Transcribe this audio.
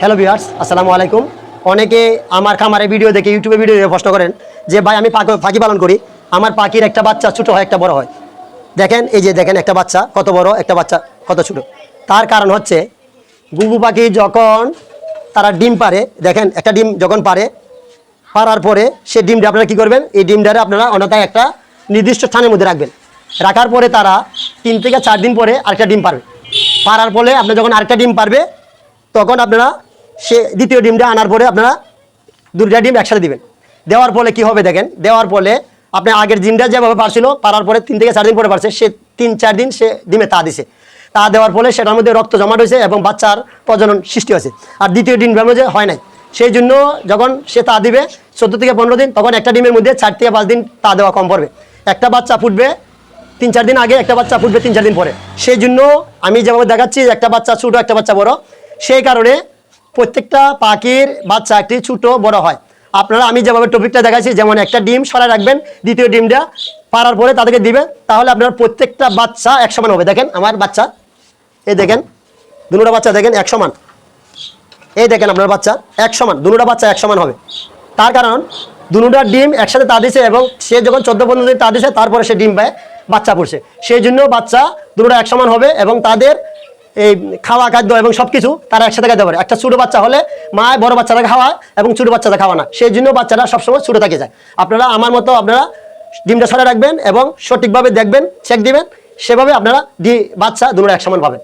Hello viewers আসসালামু আলাইকুম। অনেকে আমার খামারে ভিডিও দেখে ইউটিউবে ভিডিও দেখে প্রশ্ন করেন যে, ভাই, আমি পাখি পালন করি। আমার পাখির একটা বাচ্চা ছোট হয়, একটা বড় হয়। দেখেন, এই যে দেখেন একটা বাচ্চা, কত বড়, একটা বাচ্চা, কত ছোট। তার কারণ হচ্ছে গুগু পাখি যখন তারা ডিম পারে, দেখেন, একটা ডিম যখন পারে, পারার পরে সে ডিমটা আপনারা কী করবেন? এই ডিমটারে আপনারা অন্যথায় একটা নির্দিষ্ট স্থানের মধ্যে রাখবেন। রাখার পরে তারা তিন থেকে চার দিন পরে আরেকটা ডিম পারবে। পারার পরে আপনার যখন আরেকটা ডিম পারবে তখন আপনারা সে দ্বিতীয় ডিমটা আনার পরে আপনারা দুটা ডিম একসাথে দিবেন। দেওয়ার ফলে কি হবে দেখেন? দেওয়ার ফলে আপনি আগের ডিমটা যেভাবে পারছিল, পারার পরে তিন থেকে চার দিন পরে পারছে, সে তিন চার দিন সে ডিমে তা দিছে। তা দেওয়ার ফলে সেটার মধ্যে রক্ত জমাট হয়েছে এবং বাচ্চার প্রজনন সৃষ্টি হয়েছে। আর দ্বিতীয় ডিমটার মধ্যে হয় নাই। সেই জন্য যখন সে তা দিবে চোদ্দ থেকে পনেরো দিন, তখন একটা ডিমের মধ্যে চার থেকে পাঁচ দিন তা দেওয়া কম পড়বে। একটা বাচ্চা ফুটবে তিন চার দিন আগে, একটা বাচ্চা ফুটবে তিন চার দিন পরে। সেই জন্য আমি যেভাবে দেখাচ্ছি একটা বাচ্চা ছোটো, একটা বাচ্চা বড় সেই কারণে প্রত্যেকটা পাখির বাচ্চা একটি ছোটো, বড় হয়। আপনারা, আমি যেভাবে টপিকটা দেখাচ্ছি যেমন একটা ডিম সরাই রাখবেন, দ্বিতীয় ডিমটা পারার পরে তাদেরকে দিবেন তাহলে আপনার প্রত্যেকটা বাচ্চা এক সমান হবে। দেখেন, আমার বাচ্চা, এই দেখেন, দুটা বাচ্চা দেখেন এক সমান এই দেখেন আপনার বাচ্চা এক সমান দুটা বাচ্চা এক সমান হবে। তার কারণ, দুটা ডিম একসাথে তা দিছে এবং সে যখন চোদ্দ পনেরো দিন তা দিছে, তারপরে সে ডিম পায়, বাচ্চা পড়ছে সেই জন্য বাচ্চা দুটা এক সমান হবে এবং তাদের এই খাওয়া, খাদ্য এবং সব কিছু তারা একসাথে খেতে পারে। একটা ছোটো বাচ্চা হলে মা বড় বাচ্চারা খাওয়া এবং ছোটো বাচ্চারা খাওয়া না। সেই জন্য বাচ্চারা সবসময় ছোটো থাকে যায়। আপনারা আমার মতো আপনারা ডিমটা সরে রাখবেন এবং সঠিকভাবে দেখবেন চেক দিবেন, সেভাবে আপনারা ডি বাচ্চা দুটো এক সমান পাবেন।